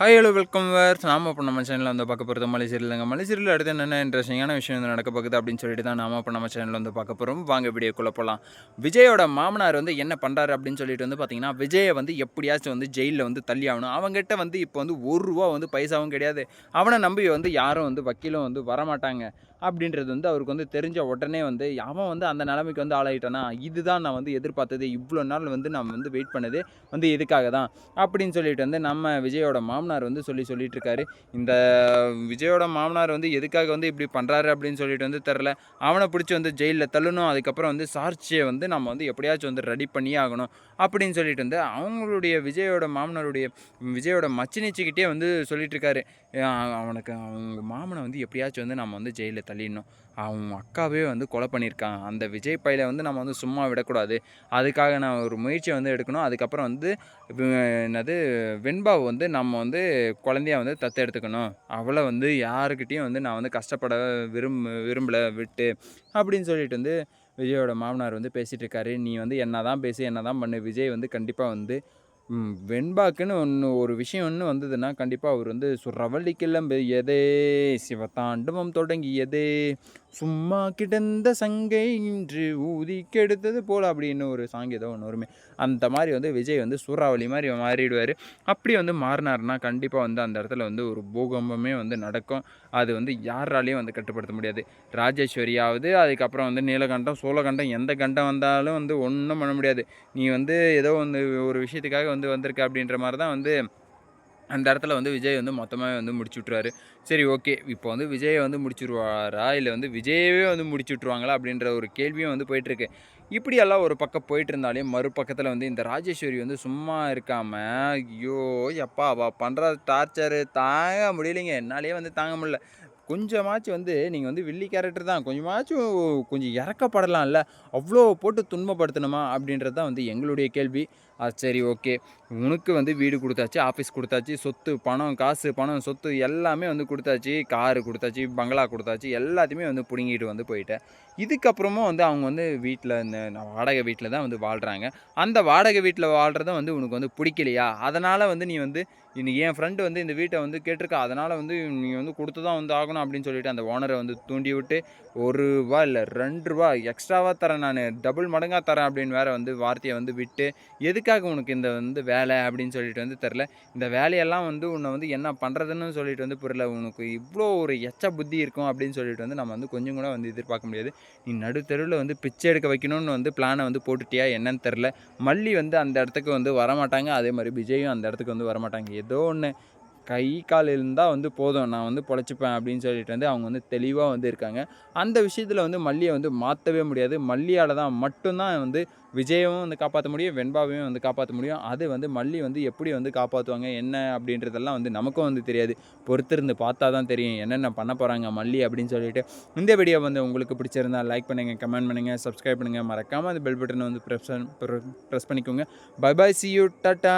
Hi hello welcome வேர் நாம இப்போ நம்ம சேனலில் வந்து பார்க்க போகிறது மலை சீரியலுங்க மலை அடுத்து என்னென்ன இன்ட்ரெஸ்டிங்கான விஷயம் வந்து நடக்க போகுது அப்படின்னு சொல்லிட்டு தான் நாம இப்போ நம்ம சேனலில் வந்து பார்க்க போகிறோம் வாங்க வீடியோக்குள்ளே போகலாம் விஜயோட மாமனார் வந்து என்ன பண்ணுறாரு அப்படின்னு சொல்லிட்டு வந்து பார்த்தீங்கன்னா விஜயை வந்து எப்படியாச்சும் வந்து ஜெயிலில் வந்து தள்ளி ஆகணும். அவங்ககிட்ட வந்து இப்போ வந்து ஒரு ரூபா வந்து பைசாவும் கிடையாது. அவனை நம்பி வந்து யாரும் வந்து வக்கீலும் வந்து வரமாட்டாங்க. அப்படின்றது வந்து அவருக்கு வந்து தெரிஞ்ச உடனே வந்து அவன் வந்து அந்த நிலைமைக்கு வந்து ஆளாயிட்டானா? இதுதான் நான் வந்து எதிர்பார்த்தது. இவ்வளோ நாள் வந்து நான் வந்து வெயிட் பண்ணது வந்து இதுக்காக தான்? அப்படின்னு சொல்லிட்டு வந்து நம்ம விஜயோட மாமனார் வந்து சொல்லி சொல்லிட்டு இருக்காரு. இந்த விஜயோட மாமனார் வந்து எதுக்காக வந்து இப்படி பண்ணுறாரு அப்படின்னு சொல்லிட்டு வந்து தெரில அவனை பிடிச்சி வந்து ஜெயிலில் தள்ளணும். அதுக்கப்புறம் வந்து சார்ச்சியை வந்து நம்ம வந்து எப்படியாச்சும் வந்து ரெடி பண்ணியே ஆகணும் அப்படின்னு சொல்லிட்டு வந்து அவங்களுடைய விஜயோட மாமனாருடைய விஜயோட மச்சினிச்சிக்கிட்டே வந்து சொல்லிட்டு இருக்காரு. அவனுக்கு அவங்க மாமனை வந்து எப்படியாச்சும் வந்து நம்ம வந்து ஜெயிலில் தள்ளிடணும். அவன் அக்காவே வந்து கொலை பண்ணியிருக்கான். அந்த விஜய் பையில வந்து நம்ம வந்து சும்மா விடக்கூடாது. அதுக்காக நான் ஒரு முயற்சியை வந்து எடுக்கணும். அதுக்கப்புறம் வந்து என்னது வெண்பாவை வந்து நம்ம வந்து குழந்தைய வந்து தத்தெடுத்துக்கணும் அவளை வந்து யாருக்கிட்டேயும் வந்து நான் வந்து கஷ்டப்பட விரும்ப விரும்பலை விட்டு அப்படின்னு சொல்லிட்டு வந்து விஜயோட மாமனார் வந்து பேசிகிட்டு இருக்காரு. நீ வந்து என்ன தான் பேசி என்ன தான் பண்ணு. விஜய் வந்து கண்டிப்பாக வந்து வெண்பாக்குன்னு ஒன்று ஒரு விஷயம் ஒன்று வந்ததுன்னா கண்டிப்பாக அவர் வந்து சுரவள்ளி கிளம்பு எதே சிவதாண்டவம் தொடங்கியதே சும்மா கிடந்த சங்கை இன்று ஊதி கெடுத்தது போல் அப்படின்னு ஒரு சாங் ஏதோ ஒன்று வருமே. அந்த மாதிரி வந்து விஜய் வந்து சூறாவளி மாதிரி மாறிடுவார். அப்படி வந்து மாறினார்னா கண்டிப்பாக வந்து அந்த இடத்துல வந்து ஒரு பூகம்பமே வந்து நடக்கும். அது வந்து யாராலையும் வந்து கட்டுப்படுத்த முடியாது. ராஜேஸ்வரியாவது அதுக்கப்புறம் வந்து நீலகண்டம் சோழகண்டம் எந்த கண்டம் வந்தாலும் வந்து ஒன்றும் பண்ண முடியாது. நீ வந்து ஏதோ வந்து ஒரு விஷயத்துக்காக வந்து வந்து வந்திருக்கு அப்படின்ற மாதிரி தான் வந்து அந்த இடத்துல வந்து விஜய் வந்து மொத்தமாக வந்து முடிச்சு விட்ருவாரு சரி ஓகே. இப்போ வந்து விஜயை வந்து முடிச்சுடுவாரா இல்லை வந்து விஜயவே வந்து முடிச்சு விட்ருவாங்களா அப்படின்ற ஒரு கேள்வியும் வந்து போயிட்டுருக்கு இப்படியெல்லாம் ஒரு பக்கம் போயிட்டு இருந்தாலே மறுபக்கத்தில் வந்து இந்த ராஜேஸ்வரி வந்து சும்மா இருக்காமல் ஐயோ எப்பா அவள் பண்ணுற டார்ச்சரு தாங்க முடியலைங்க. என்னாலே வந்து தாங்க முடியல. கொஞ்சமாச்சும் வந்து நீங்கள் வந்து வில்லி கேரக்டர் தான். கொஞ்சமாச்சும் கொஞ்சம் இறக்கப்படலாம்ல. அவ்வளோ போட்டு துன்பப்படுத்தணுமா? அப்படின்றது தான் வந்து எங்களுடைய கேள்வி. அது சரி ஓகே. உனக்கு வந்து வீடு கொடுத்தாச்சு ஆஃபீஸ் கொடுத்தாச்சு சொத்து பணம் காசு பணம் சொத்து எல்லாமே வந்து கொடுத்தாச்சு. காரு கொடுத்தாச்சு பங்களா கொடுத்தாச்சு எல்லாத்தையுமே வந்து பிடுங்கிட்டு வந்து போயிட்டேன். இதுக்கப்புறமும் வந்து அவங்க வந்து வீட்டில் இந்த வாடகை வீட்டில் தான் வந்து வாழ்கிறாங்க அந்த வாடகை வீட்டில் வாழ்கிறத வந்து உனக்கு வந்து பிடிக்கலையா? அதனால் வந்து நீ வந்து இன்னைக்கு என் ஃப்ரெண்டு வந்து இந்த வீட்டை வந்து கேட்டிருக்கா. அதனால் வந்து நீ வந்து கொடுத்து தான் வந்து ஆகணும் அப்படின்னு சொல்லிட்டு அந்த ஓனரை வந்து தூண்டி விட்டு ஒரு ரூபா இல்லை ரெண்டு ரூபா எக்ஸ்ட்ராவாக தரேன் நான் டபுள் மடங்காக தரேன் அப்படின்னு வேறு வந்து வார்த்தையை வந்து விட்டு எதுக்காக உனக்கு இந்த வந்து வேலை அப்படின்னு சொல்லிட்டு வந்து தெரில இந்த வேலையெல்லாம் வந்து உன்னை வந்து என்ன பண்ணுறதுன்னு சொல்லிட்டு வந்து புரியல. உனக்கு இவ்வளோ ஒரு எச்ச புத்தி இருக்கும் அப்படின்னு சொல்லிட்டு வந்து நம்ம வந்து கொஞ்சம் கூட வந்து எதிர்பார்க்க முடியாது. நீ நடுத்தெருவில் வந்து பிச்சை எடுக்க வைக்கணும்னு வந்து பிளானை வந்து போட்டுட்டியா என்னன்னு தெரில மல்லி வந்து அந்த இடத்துக்கு வந்து வரமாட்டாங்க. அதே மாதிரி விஜயும் அந்த இடத்துக்கு வந்து வரமாட்டாங்க. ஏதோ ஒன்று கை கால் இருந்தால் வந்து போதும். நான் வந்து பொழைச்சிப்பேன் அப்படின்னு சொல்லிட்டு வந்து அவங்க வந்து தெளிவாக வந்து இருக்காங்க. அந்த விஷயத்தில் வந்து மல்லியை வந்து மாற்றவே முடியாது. மல்லியால் தான் மட்டும்தான் வந்து விஜயவும் வந்து காப்பாற்ற முடியும். வெண்பாவையும் வந்து காப்பாற்ற முடியும். அது வந்து மல்லி வந்து எப்படி வந்து காப்பாற்றுவாங்க என்ன அப்படின்றதெல்லாம் வந்து நமக்கும் வந்து தெரியாது. பொறுத்திருந்து பார்த்தா தான் தெரியும். என்னென்ன பண்ண போகிறாங்க மல்லி அப்படின்னு சொல்லிட்டு. இந்த வீடியோ வந்து உங்களுக்கு பிடிச்சிருந்தா லைக் பண்ணுங்கள் கமெண்ட் பண்ணுங்கள் சப்ஸ்கிரைப் பண்ணுங்கள் மறக்காமல் அந்த பெல் பட்டனை வந்து ப்ரெஸ் ப்ரெஸ் பண்ணிக்கோங்க. Bye bye see you ta-ta